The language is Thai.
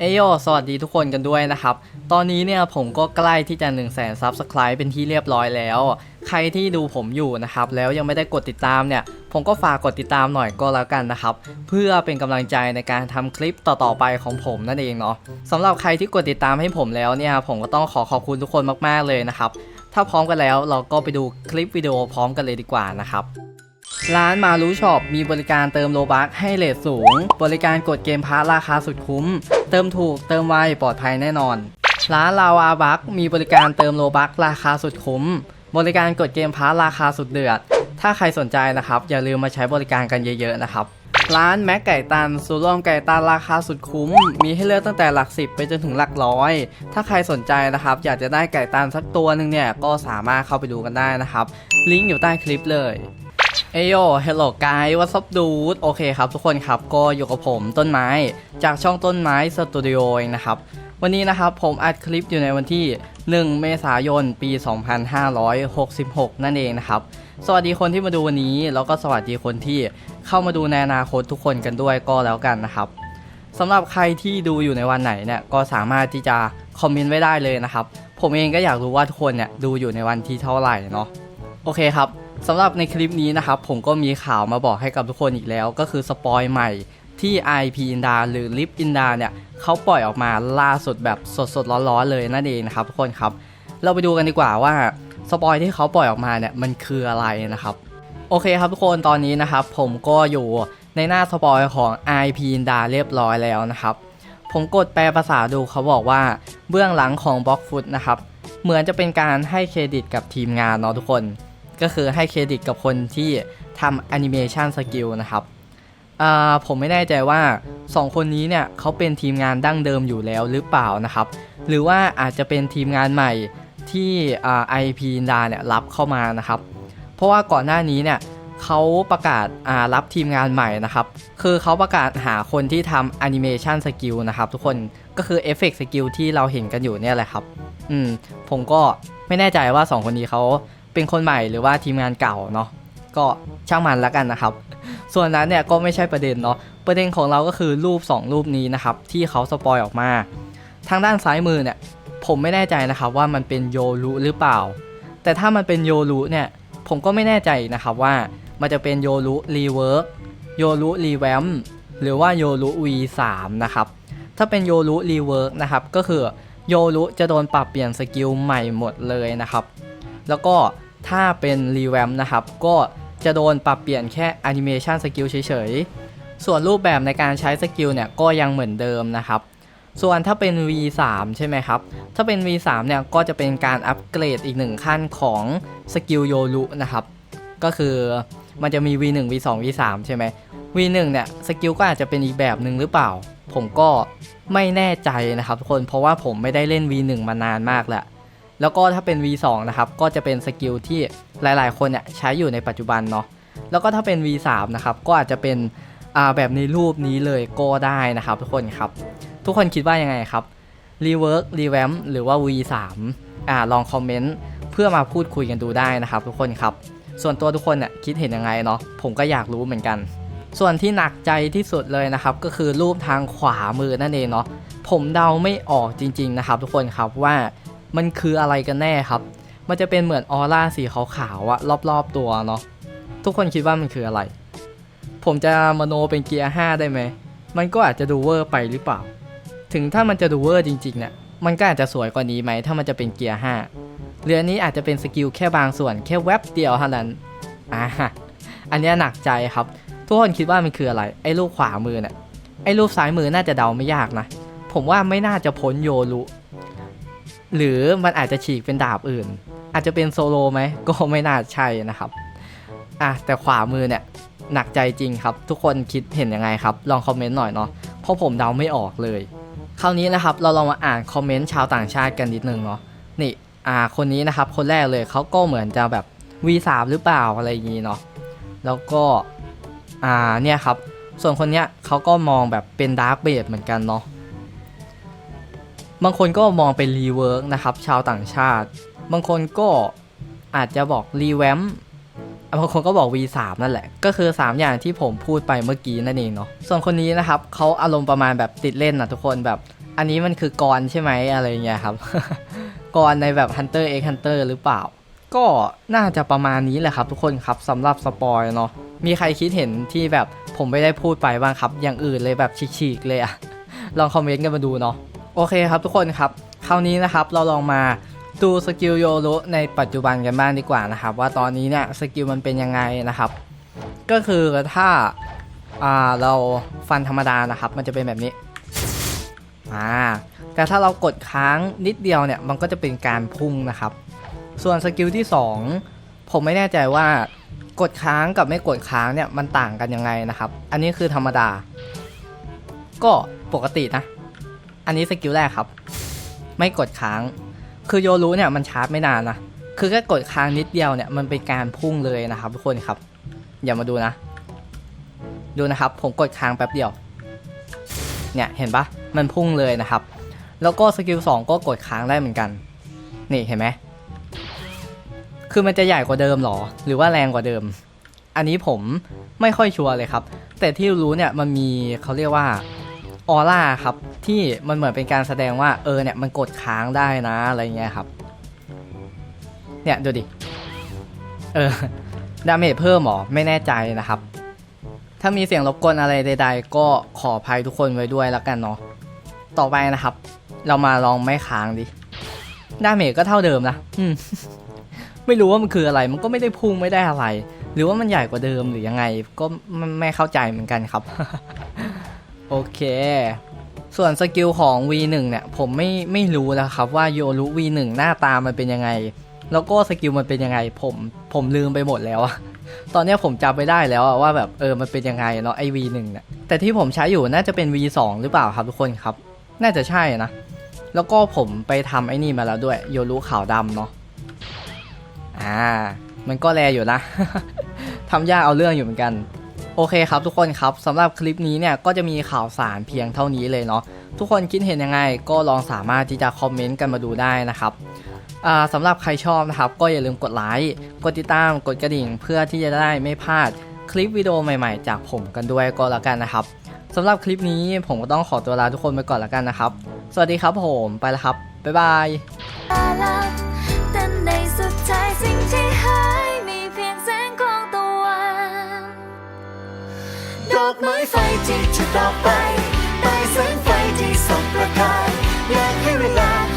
เอโยสวัสดีทุกคนกันด้วยนะครับ ตอนนี้เนี่ยผมก็ใกล้ที่จะ1 0 0 0 0แสนซับสไคร b ์เป็นที่เรียบร้อยแล้ว ใครที่ดูผมอยู่นะครับ แล้วยังไม่ได้กดติดตามเนี่ย ผมก็ฝากกดติดตามหน่อยก็แล้วกันนะครับ เพื่อเป็นกำลังใจในการทำคลิปต่อๆไปของผมนั่นเองเนาะสำหรับใครที่กดติดตามให้ผมแล้วเนี่ย ผมก็ต้องขอขอบคุณทุกคนมากๆเลยนะครับ ถ้าพร้อมกันแล้วเราก็ไปดูคลิปวิดีโอพร้อมกันเลยดีกว่านะครับ ร้านมารู้ช็อปมีบริการเติมโลบัคให้เลทสูง บริการกดเกมพาร์ราคาสุดคุ้ม เติมถูกเติมไวปลอดภัยแน่นอน ร้านลาวาบัคมีบริการเติมโลบัคราคาสุดคุ้ม บริการกดเกมพาร์ราคาสุดเดือด ถ้าใครสนใจนะครับ อย่าลืมมาใช้บริการกันเยอะๆนะครับร้านแม็กไก่ตันซูร่วมไก่ตันราคาสุดคุ้ม มีให้เลือกตั้งแต่หลักสิบไปจนถึงหลักร้อย ถ้าใครสนใจนะครับ อยากจะได้ไก่ตันสักตัวหนึ่งเนี่ยก็สามารถเข้าไปดูกันได้นะครับ ลิงก์อยู่ใต้คลิปเลย เอโย hello guys what's up dude โอเคครับทุกคนครับก็อยู่กับผมต้นไม้ จากช่องต้นไม้สตูดิโอเองนะครับ วันนี้นะครับผมอัดคลิปอยู่ในวันที่ 1 เมษายน ปี 2566 นั่นเองนะครับ สวัสดีคนที่มาดูวันนี้ แล้วก็สวัสดีคนที่เข้ามาดูในอนาคตทุกคนกันด้วยก็แล้วกันนะครับสำหรับใครที่ดูอยู่ในวันไหนเนี่ยก็สามารถที่จะคอมเมนต์ไว้ได้เลยนะครับ ผมเองก็อยากรู้ว่าทุกคนเนี่ยดูอยู่ในวันที่เท่าไหร่เนาะโอเคครับ สำหรับในคลิปนี้นะครับผมก็มีข่าวมาบอกให้กับทุกคนอีกแล้ว ก็คือสปอยใหม่ที่ IP Inda หรือ Lip Inda เนี่ยเขาปล่อยออกมาล่าสุดแบบสดๆร้อนๆเลยนั่นเองนะครับทุกคนครับ เราไปดูกันดีกว่าว่าสปอยที่เขาปล่อยออกมาเนี่ยมันคืออะไรนะครับ โอเคครับทุกคนตอนนี้นะครับ ผมก็อยู่ในหน้าสปอยของ IP Inda เรียบร้อยแล้วนะครับ ผมกดแปลภาษาดูเขาบอกว่าเบื้องหลังของ b l o c k f o o t นะครับเหมือนจะเป็นการให้เครดิตกับทีมงานเนาะทุกคน ก็คือให้เครดิตกับคนที่ทำแอนิเมชันสกิลนะครับผมไม่แน่ใจว่า 2 คนนี้เนี่ยเขาเป็นทีมงานดั้งเดิมอยู่แล้วหรือเปล่านะครับ หรือว่าอาจจะเป็นทีมงานใหม่ที่ไอ่า IP ดาเนี่ยรับเข้ามานะครับ เพราะว่าก่อนหน้านี้เนี่ยเขาประกาศารับทีมงานใหม่นะครับ คือเขาประกาศหาคนที่ทำแอนิเมชันสกิลนะครับทุกคนก็คือเอฟเฟกต์สกิลที่เราเห็นกันอยู่เนี่ยแหละครับ อืมผมก็ไม่แน่ใจว่า 2 คนนี้เขา เป็นคนใหม่หรือว่าทีมงานเก่าเนาะก็ช่างมันแล้วกันนะครับ ส่วนนั้นเนี่ยก็ไม่ใช่ประเด็นเนาะประเด็นของเราก็คือรูป 2 รูปนี้นะครับที่เขาสปอยออกมา ทางด้านซ้ายมือเนี่ยผมไม่แน่ใจนะครับว่ามันเป็นโยรุหรือเปล่า แต่ถ้ามันเป็นโยรุเนี่ยผมก็ไม่แน่ใจนะครับว่ามันจะเป็นโยรุรีเวิร์กโยรุรีแวมหรือว่าโยรุ V3 นะครับ ถ้าเป็นโยรุรีเวิร์กนะครับก็คือโยรุจะโดนปรับเปลี่ยนสกิลใหม่หมดเลยนะครับ แล้วก็ถ้าเป็นรีแวมนะครับ ก็จะโดนปรับเปลี่ยนแค่แอนิเมชันสกิลเฉยๆ ส่วนรูปแบบในการใช้สกิลเนี่ยก็ยังเหมือนเดิมนะครับ ส่วนถ้าเป็น V3 ใช่ไหมครับ ถ้าเป็น V3 เนี่ยก็จะเป็นการอัปเกรดอีกหนึ่งขั้นของสกิลโยรุนะครับ ก็คือมันจะมี V1 V2 V3 ใช่ไหม V1 เนี่ยสกิลก็อาจจะเป็นอีกแบบหนึ่งหรือเปล่า ผมก็ไม่แน่ใจนะครับทุกคนเพราะว่าผมไม่ได้เล่น V1 มานานมากแล้ว แล้วก็ถ้าเป็น V2 นะครับก็จะเป็นสกิลที่หลายๆ คนเนี่ยใช้อยู่ในปัจจุบันเนาะแล้วก็ถ้าเป็น V3 นะครับก็อาจจะเป็นแบบในรูปนี้เลยก็ได้นะครับ ทุกคนครับ ทุกคนคิดว่ายังไงครับ Rework Revamp หรือว่า V3 อ่าลองคอมเมนต์เพื่อมาพูดคุยกันดูได้นะครับ ทุกคนครับ ส่วนตัวทุกคนเนี่ยคิดเห็นยังไงเนาะผมก็อยากรู้เหมือนกัน ส่วนที่หนักใจที่สุดเลยนะครับ ก็คือรูปทางขวามือนั่นเองเนาะผมเดาไม่ออกจริง ๆนะครับ ทุกคนครับว่า มันคืออะไรกันแน่ครับ มันจะเป็นเหมือนออร่าสีขาวๆอะรอบๆตัวเนาะ ทุกคนคิดว่ามันคืออะไร ผมจะมโนเป็นเกียร์5ได้ไหม มันก็อาจจะดูเวอร์ไปหรือเปล่า ถึงถ้ามันจะดูเวอร์จริงๆเนี่ย มันก็อาจจะสวยกว่านี้ไหม ถ้ามันจะเป็นเกียร์5เรือนี้อาจจะเป็นสกิลแค่บางส่วนแค่แวบเดียวเท่านั้น อ่าอันนี้หนักใจครับ ทุกคนคิดว่ามันคืออะไร ไอ้รูปขวามือเนี่ย ไอ้รูปซ้ายมือน่าจะเดาไม่ยากนะ ผมว่าไม่น่าจะพ้นโยรุ หรือมันอาจจะฉีกเป็นดาบอื่น อาจจะเป็นโซโลไหมก็ไม่น่าใช่นะครับอะแต่ขวามือเนี่ยหนักใจจริงครับ ทุกคนคิดเห็นยังไงครับ ลองคอมเมนต์หน่อยเนาะเพราะผมเดาไม่ออกเลย คราวนี้นะครับเราลองมาอ่านคอมเมนต์ชาวต่างชาติกันนิดนึงเนาะนี่อ่าคนนี้นะครับคนแรกเลยเขาก็เหมือนจะแบบ V3 หรือเปล่าอะไรอย่างนี้เนาะแล้วก็อ่าเนี่ยครับ ส่วนคนเนี้ยเขาก็มองแบบเป็นดาร์กเบดเหมือนกันเนาะ บางคนก็มองเป็นรีเวิร์กนะครับชาวต่างชาติ บางคนก็อาจจะบอกรีแวมบางคนก็บอก V3 นั่นแหละ ก็คือ 3 อย่างที่ผมพูดไปเมื่อกี้นั่นเองเนาะ ส่วนคนนี้นะครับเขาอารมณ์ประมาณแบบติดเล่นนะทุกคนแบบ อันนี้มันคือกรใช่ไหมอะไรเงี้ยครับ กรในแบบ Hunter x Hunter หรือเปล่า ก็น่าจะประมาณนี้แหละครับ ทุกคนครับสำหรับสปอยเนาะ มีใครคิดเห็นที่แบบผมไม่ได้พูดไปบ้างครับ อย่างอื่นเลยแบบฉีกๆเลยอะลองคอมเมนต์กันมาดูเนาะ โอเคครับทุกคนครับ คราวนี้นะครับเราลองมาดูสกิลโยรุในปัจจุบันกันบ้างดีกว่านะครับ ว่าตอนนี้เนี่ยสกิลมันเป็นยังไงนะครับ ก็คือถ้าาเราฟันธรรมดานะครับ มันจะเป็นแบบนี้อ่าแต่ถ้าเรากดค้างนิดเดียวเนี่ยมันก็จะเป็นการพุ่งนะครับ ส่วนสกิลที่ 2 ผมไม่แน่ใจว่ากดค้างกับไม่กดค้างเนี่ยมันต่างกันยังไงนะครับ อันนี้คือธรรมดา ก็ปกตินะ อันนี้สกิลแรกครับ ไม่กดค้าง คือโยรู้เนี่ยมันชาร์จไม่นานนะ คือแค่กดค้างนิดเดียวเนี่ยมันเป็นการพุ่งเลยนะครับทุกคนครับ อย่ามาดูนะ ดูนะครับ ผมกดค้างแป๊บเดียว เนี่ยเห็นปะมันพุ่งเลยนะครับ แล้วก็สกิล2ก็กดค้างได้เหมือนกัน นี่เห็นไหม คือมันจะใหญ่กว่าเดิมหรอ หรือว่าแรงกว่าเดิม อันนี้ผมไม่ค่อยชัวร์เลยครับ แต่ที่รู้เนี่ยมันมีเขาเรียกว่า ออร่าครับ ที่มันเหมือนเป็นการแสดงว่าเออเนี่ยมันกดค้างได้นะอะไรเงี้ยครับ เนี่ยดูดิ เออดาเมจเพิ่มหรอไม่แน่ใจนะครับ ถ้ามีเสียงรบกวนอะไรใด ๆ ก็ขออภัยทุกคนไว้ด้วยแล้วกันเนาะต่อไปนะครับ เรามาลองไม่ค้างดิดาเมจก็เท่าเดิมนะอืมไม่รู้ว่ามันคืออะไร มันก็ไม่ได้พุ่งไม่ได้อะไร หรือว่ามันใหญ่กว่าเดิมหรือยังไง ก็ไม่ไม่เข้าใจเหมือนกันครับ โอเค ส่วนสกิลของ V1 เนี่ย ผมไม่ไม่รู้นะครับว่าโยรุ V1 หน้าตามันเป็นยังไง แล้วก็สกิลมันเป็นยังไง ผมผมลืมไปหมดแล้วอะตอนนี้ผมจำไม่ได้แล้วอะว่าแบบเออมันเป็นยังไงเนาะไอ V1 เนี่ยแต่ที่ผมใช้อยู่น่าจะเป็น V2 หรือเปล่าครับทุกคนครับ น่าจะใช่นะ แล้วก็ผมไปทำไอ้นี่มาแล้วด้วยโยรุขาวดำเนาะอ่า มันก็แลอยู่นะทำยากเอาเรื่องอยู่เหมือนกัน โอเคครับทุกคนครับสำหรับคลิปนี้เนี่ยก็จะมีข่าวสารเพียงเท่านี้เลยเนาะทุกคนคิดเห็นยังไงก็ลองสามารถที่จะคอมเมนต์กันมาดูได้นะครับสำหรับใครชอบนะครับ ก็อย่าลืมกดไลค์กดติดตามกดกระดิ่ง เพื่อที่จะได้ไม่พลาดคลิปวิดีโอใหม่ๆ จากผมกันด้วยก็แล้วกันนะครับสำหรับคลิปนี้ผมก็ต้องขอตัวลาทุกคนไปก่อนแล้วกันนะครับ สวัสดีครับผมไปแล้วครับบ๊ายบาย อกไม้ไฟที่จะต่อไป ไปแสงไฟที่ส่องประกายอยากให้เวลา